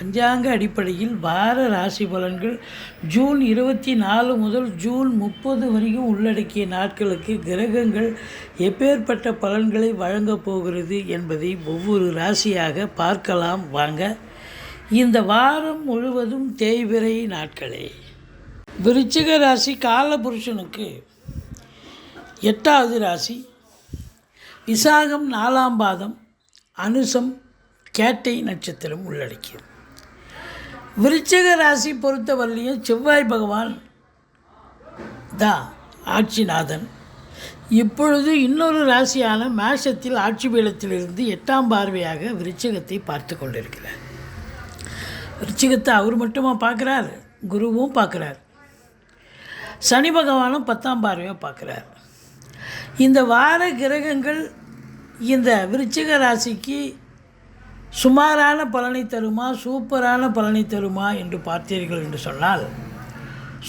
பஞ்சாங்க அடிப்படையில் வார ராசி பலன்கள் ஜூன் இருபத்தி நாலு முதல் ஜூன் முப்பது வரைக்கும் உள்ளடக்கிய நாட்களுக்கு கிரகங்கள் எப்பேற்பட்ட பலன்களை வழங்கப் போகிறது என்பதை ஒவ்வொரு ராசியாக பார்க்கலாம். வாங்க இந்த வாரம் முழுவதும் தேய்பிறை நாட்களே. விருச்சிக ராசி காலபுருஷனுக்கு எட்டாவது ராசி. விசாகம் நாலாம் பாதம் அனுசம் கேட்டை நட்சத்திரம் உள்ளடக்கியது. விருச்சிக ராசி பொறுத்தவரையிலையும் செவ்வாய் பகவான் தான் ஆட்சிநாதன். இப்பொழுது இன்னொரு ராசியான மேஷத்தில் ஆட்சி பீடத்திலிருந்து எட்டாம் பார்வையாக விருச்சிகத்தை பார்த்து கொண்டிருக்கிறார். விருச்சிகத்தை அவர் மட்டுமா பார்க்குறார்? குருவும் பார்க்குறார். சனி பகவானும் பத்தாம் பார்வையாக பார்க்குறார். இந்த வார கிரகங்கள் இந்த விருச்சிக ராசிக்கு சுமாரான பலனை தருமா சூப்பரான பலனை தருமா என்று பார்த்தீர்கள் என்று சொன்னால்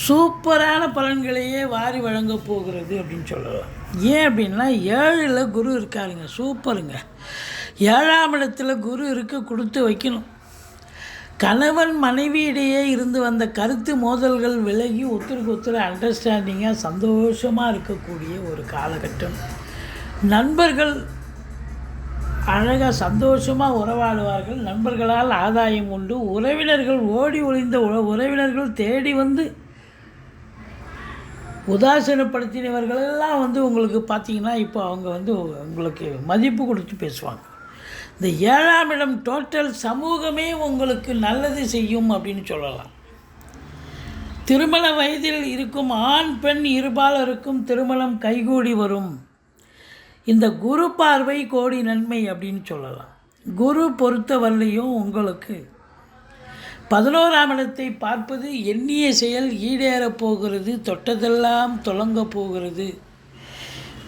சூப்பரான பலன்களையே வாரி வழங்கப் போகிறது அப்படின்னு சொல்லலாம். ஏன் அப்படின்னா ஏழில் குரு இருக்காருங்க சூப்பருங்க. ஏழாம் இடத்துல குரு இருக்க கொடுத்து வைக்கணும். கணவன் மனைவியிடையே இருந்து வந்த கருத்து மோதல்கள் விலகி ஒருத்தருக்கு ஒருத்தர் அண்டர்ஸ்டாண்டிங்காக சந்தோஷமாக இருக்கக்கூடிய ஒரு காலகட்டம். நண்பர்கள் அழகாக சந்தோஷமாக உறவாடுவார்கள். நண்பர்களால் ஆதாயம் உண்டு. உறவினர்கள் ஓடி ஒளிந்த உறவினர்கள் தேடி வந்து உதாசீனப்படுத்தினவர்களெல்லாம் வந்து உங்களுக்கு பார்த்தீங்கன்னா இப்போ அவங்க வந்து உங்களுக்கு மதிப்பு கொடுத்து பேசுவாங்க. இந்த ஏழாம் இடம் டோட்டல் சமூகமே உங்களுக்கு நல்லது செய்யும் அப்படின்னு சொல்லலாம். திருமண வயதில் இருக்கும் ஆண் பெண் இருபாலருக்கும் திருமணம் கைகூடி வரும். இந்த குரு பார்வை கோடி நன்மை அப்படின்னு சொல்லலாம். குரு பொறுத்தவரையிலையும் உங்களுக்கு. பதினோராம் இடத்தை பார்ப்பது எண்ணிய செயல் ஈடேறப் போகிறது தொட்டதெல்லாம் தொடங்க போகிறது.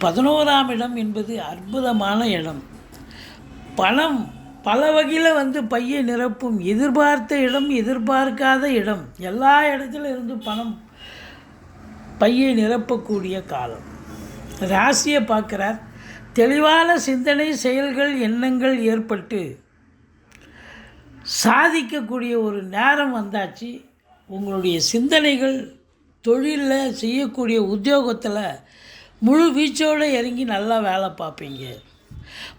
பதினோராம் இடம் என்பது அற்புதமான இடம். பணம் பல வகையில் வந்து பையை நிரப்பும் எதிர்பார்த்த இடம் எதிர்பார்க்காத இடம். எல்லா இடத்துல இருந்து பணம் பையை நிரப்பக்கூடிய காலம். ராசியை பார்க்குறார். தெளிவான சிந்தனை செயல்கள் எண்ணங்கள் ஏற்பட்டு சாதிக்கக்கூடிய ஒரு நேரம் வந்தாச்சு. உங்களுடைய சிந்தனைகள் தொழிலில் செய்யக்கூடிய உத்தியோகத்தில் முழு வீச்சோடு இறங்கி நல்லா வேலை பார்ப்பீங்க.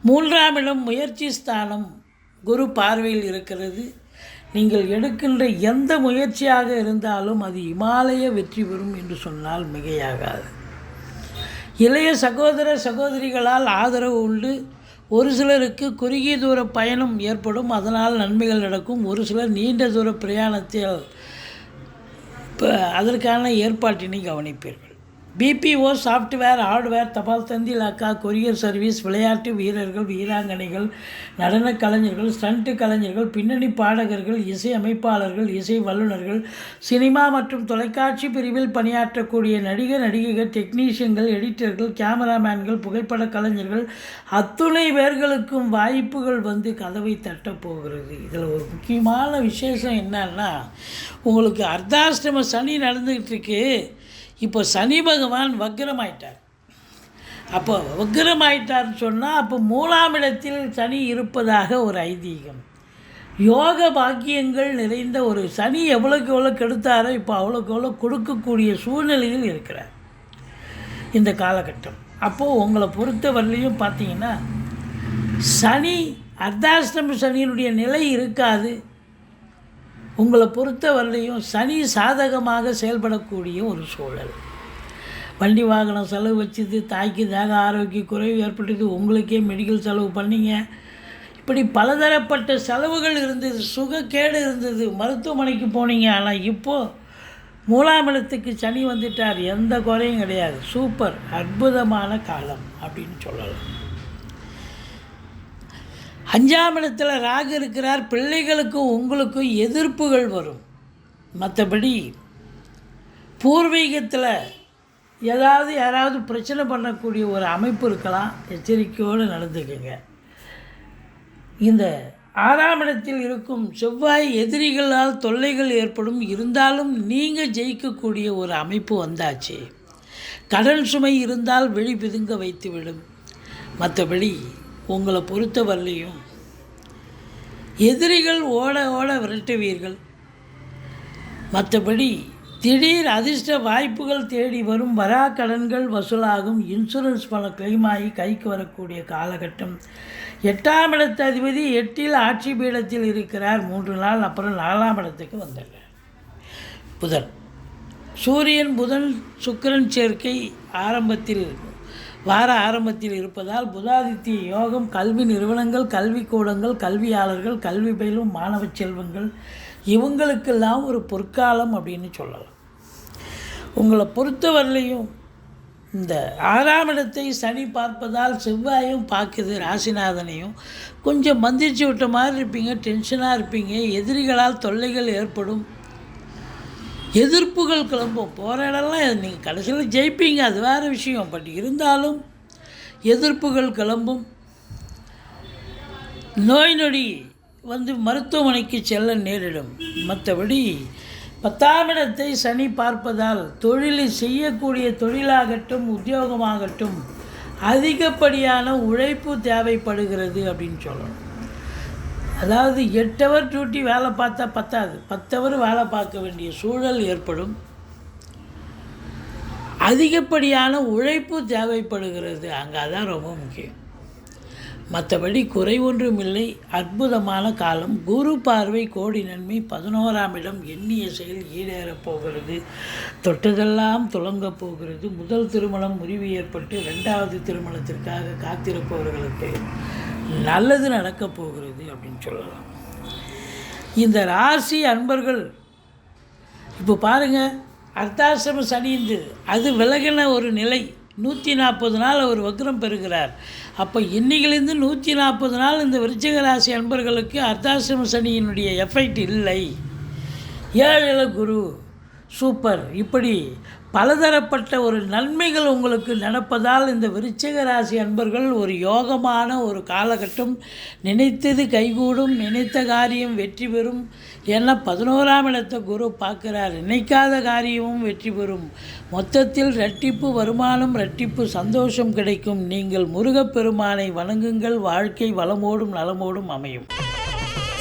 மூன்றாம் இடம் முயற்சி ஸ்தானம் குரு பார்வையில் இருக்கிறது. நீங்கள் எடுக்கின்ற எந்த முயற்சியாக இருந்தாலும் அது இமாலய வெற்றி பெறும் என்று சொன்னால் மிகையாகாது. இளைய சகோதர சகோதரிகளால் ஆதரவு உண்டு. ஒரு சிலருக்கு குறுகிய தூர பயணம் ஏற்படும். அதனால் நன்மைகள் நடக்கும். ஒரு சிலர் நீண்ட தூர பிரயாணத்தில் இப்போ அதற்கான ஏற்பாட்டினை கவனிப்பீர்கள். பிபிஓ சாஃப்ட்வேர் ஹார்ட்வேர் தபால் தந்தி இலாக்கா கொரியர் சர்வீஸ் விளையாட்டு வீரர்கள் வீராங்கனைகள் நடனக் கலைஞர்கள் ஸ்டண்ட் கலைஞர்கள் பின்னணி பாடகர்கள் இசை அமைப்பாளர்கள் இசை வல்லுநர்கள் சினிமா மற்றும் தொலைக்காட்சி பிரிவில் பணியாற்றக்கூடிய நடிகர் நடிகைகள் டெக்னீஷியன்கள் எடிட்டர்கள் கேமராமேன்கள் புகைப்பட கலைஞர்கள் அத்துணை பேர்களுக்கும் வாய்ப்புகள் வந்து கதவை தட்டப் போகிறது. இதில் ஒரு முக்கியமான விசேஷம் என்னன்னா உங்களுக்கு அர்த்தாஷ்டம சனி நடந்துக்கிட்டு இருக்கு. இப்போ சனி பகவான் வக்ரமாயிட்டார். அப்போ வக்ரமாயிட்டார்னு சொன்னால் அப்போ மூலாம் இடத்தில் சனி இருப்பதாக ஒரு ஐதீகம். யோக பாக்கியங்கள் நிறைந்த ஒரு சனி எவ்வளோக்கு எவ்வளோ கெடுத்தாரோ இப்போ அவ்வளோக்கு எவ்வளோ கொடுக்கக்கூடிய சூழ்நிலையில் இருக்கிறார். இந்த காலகட்டம். அப்போது உங்களை பொறுத்த வரலையும் பார்த்தீங்கன்னா சனி அர்த்தாஷ்டம சனியினுடைய நிலை இருக்காது. உங்களை பொறுத்த வரலையும் சனி சாதகமாக செயல்படக்கூடிய ஒரு சூழல். வண்டி வாகனம் செலவு வச்சது தாய்க்கு தேக ஆரோக்கிய குறைவு ஏற்பட்டது உங்களுக்கே மெடிக்கல் செலவு பண்ணிங்க. இப்படி பலதரப்பட்ட செலவுகள் இருந்தது சுகக்கேடு இருந்தது மருத்துவமனைக்கு போனீங்க. ஆனால் இப்போது மூலாம் இடத்துக்கு சனி வந்துட்டார். எந்த குறையும் கிடையாது. சூப்பர் அற்புதமான காலம் அப்படின்னு சொல்லலாம். அஞ்சாம் இடத்துல ராகு இருக்கிறார் பிள்ளைகளுக்கும் உங்களுக்கும் எதிர்ப்புகள் வரும். மற்றபடி பூர்வீகத்தில் ஏதாவது யாராவது பிரச்சனை பண்ணக்கூடிய ஒரு அமைப்பு இருக்கலாம். எச்சரிக்கையோடு நடந்துக்குங்க. இந்த ஆறாம் இடத்தில் இருக்கும் செவ்வாய் எதிரிகளால் தொல்லைகள் ஏற்படும். இருந்தாலும் நீங்கள் ஜெயிக்கக்கூடிய ஒரு அமைப்பு வந்தாச்சு. கடன் சுமை இருந்தால் வெளி பிதுங்க வைத்துவிடும். மற்றபடி உங்களை பொறுத்தவரையிலையும் எதிரிகள் ஓட ஓட விரட்டுவீர்கள். மற்றபடி திடீர் அதிர்ஷ்ட வாய்ப்புகள் தேடி வரும் வரா கடன்கள் வசூலாகும். இன்சூரன்ஸ் பணம் claim ஆகி கைக்கு வரக்கூடிய காலகட்டம். எட்டாம் இடத்து அதிபதி எட்டில் ஆட்சி பீடத்தில் இருக்கிறார். மூன்று நாள் அப்புறம் நாலாம் இடத்துக்கு வந்துடுறார் புதன். சூரியன் புதன் சுக்கிரன் சேர்க்கை ஆரம்பத்தில் வார ஆரம்பத்தில் இருப்பதால் புதாதித்ய யோகம் கல்வி நிறுவனங்கள் கல்விக்கூடங்கள் கல்வியாளர்கள் கல்வி பயிலும் மாணவ செல்வங்கள் இவங்களுக்கெல்லாம் ஒரு பொற்காலம் அப்படின்னு சொல்லலாம். உங்களை பொறுத்தவரையிலையும் இந்த ஆறாம் இடத்தை சனி பார்ப்பதால் செவ்வாயும் பார்க்குது ராசிநாதனையும். கொஞ்சம் மந்திரிச்சு விட்ட மாதிரி இருப்பீங்க டென்ஷனாக இருப்பீங்க எதிரிகளால் தொல்லைகள் ஏற்படும். எதிர்ப்புகள் கிளம்பும். போகிற இடம்லாம் நீங்கள் கடைசியில் ஜெயிப்பீங்க. அது வேறு விஷயம். பட் இருந்தாலும் எதிர்ப்புகள் கிளம்பும். நோய் நொடி வந்து மருத்துவமனைக்கு செல்ல நேரிடும். மற்றபடி பத்தாம் இடத்தை சனி பார்ப்பதால் தொழிலை செய்யக்கூடிய தொழிலாகட்டும் உத்தியோகமாகட்டும் அதிகப்படியான உழைப்பு தேவைப்படுகிறது அப்படின்னு சொல்லணும். அதாவது எட்டு ஹவர் டியூட்டி வேலை பார்த்தா பத்தாது. பத்து ஹவர் வேலை பார்க்க வேண்டிய சூழல் ஏற்படும். அதிகப்படியான உழைப்பு தேவைப்படுகிறது. அங்கே அதான் ரொம்ப முக்கியம். மற்றபடி குறை ஒன்றும் இல்லை. அற்புதமான காலம். குரு பார்வை கோடி நன்மை. பதினோராம் இடம் எண்ணிய செயல் ஈடேறப் போகிறது. தொட்டதெல்லாம் துலங்கப் போகிறது. முதல் திருமணம் முறிவு ஏற்பட்டு ரெண்டாவது திருமணத்திற்காக காத்திருப்பவர்களுக்கு நல்லது நடக்கப் போகிறது அப்படின்னு சொல்லலாம். இந்த ராசி அன்பர்கள் இப்போ பாருங்கள் அர்த்தாசிரம சனிந்து அது விலகின ஒரு நிலை. நூற்றி நாற்பது நாள் அவர் வக்ரம் பெறுகிறார். அப்போ இன்னையிலேருந்து நூற்றி நாற்பது நாள் இந்த விருச்சிக ராசி அன்பர்களுக்கு அர்த்தாசிரம சனியினுடைய எஃபெக்ட் இல்லை. ஏழில குரு சூப்பர். இப்படி பலதரப்பட்ட ஒரு நன்மைகள் உங்களுக்கு நடப்பதால் இந்த விருச்சிக ராசி அன்பர்கள் ஒரு யோகமான ஒரு காலகட்டம். நினைத்தது கைகூடும் நினைத்த காரியம் வெற்றி பெறும். ஏன்னா பதினோராம் இடத்தை குரு பார்க்குறார். நினைக்காத காரியமும் வெற்றி பெறும். மொத்தத்தில் ரட்டிப்பு வருமானம் ரட்டிப்பு சந்தோஷம் கிடைக்கும். நீங்கள் முருகப்பெருமானை வணங்குங்கள். வாழ்க்கை வளமோடும் நலமோடும் அமையும்.